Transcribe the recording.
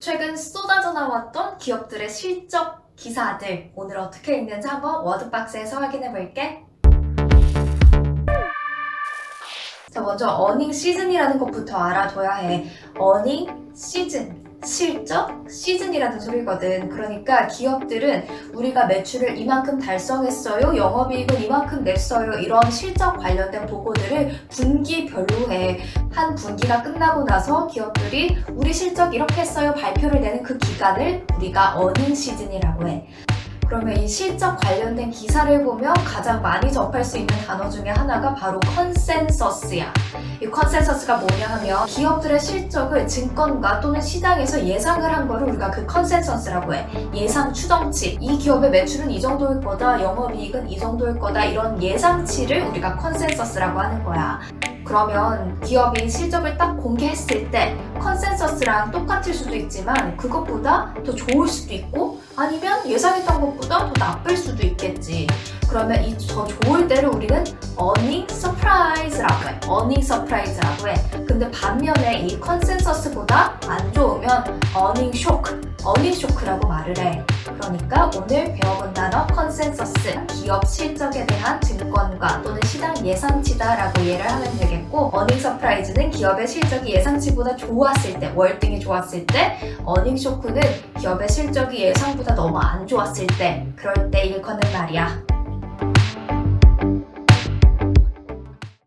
최근 쏟아져 나왔던 기업들의 실적 기사들 오늘 어떻게 읽는지 한번 워드박스에서 확인해 볼게. 자, 먼저 어닝 시즌이라는 것부터 알아둬야 해. 어닝 시즌. 실적 시즌이라는 소리거든. 그러니까 기업들은 우리가 매출을 이만큼 달성했어요, 영업이익은 이만큼 냈어요, 이런 실적 관련된 보고들을 분기별로 해. 한 분기가 끝나고 나서 기업들이 우리 실적 이렇게 했어요 발표를 내는 그 기간을 우리가 어닝 시즌이라고 해. 그러면 이 실적 관련된 기사를 보면 가장 많이 접할 수 있는 단어 중에 하나가 바로 컨센서스야. 이 컨센서스가 뭐냐 하면 기업들의 실적을 증권가 또는 시장에서 예상을 한 거를 우리가 그 컨센서스라고 해. 예상 추정치. 이 기업의 매출은 이 정도일 거다, 영업이익은 이 정도일 거다 이런 예상치를 우리가 컨센서스라고 하는 거야. 그러면 기업이 실적을 딱 공개했을 때 컨센서스랑 똑같을 수도 있지만 그것보다 더 좋을 수도 있고 아니면 예상했던 것보다 더 나쁠 수도 있겠지. 그러면 이 더 좋을 때를 우리는 어닝 서프라이즈라고 해. 어닝 서프라이즈라고 해. 근데 반면에 이 컨센서스보다 안 좋으면 어닝 쇼크, 어닝 쇼크라고 말을 해. 그러니까 오늘 배워본 단어 컨센서스, 기업 실적에 대한 증권가 또는 시장 예상치다라고 이해를 하면 되겠고 어닝 서프라이즈는 기업의 실적이 예상치보다 좋았을 때, 월등히 좋았을 때 어닝 쇼크는 기업의 실적이 예상보다 너무 안 좋았을 때 그럴 때 일컫는 말이야.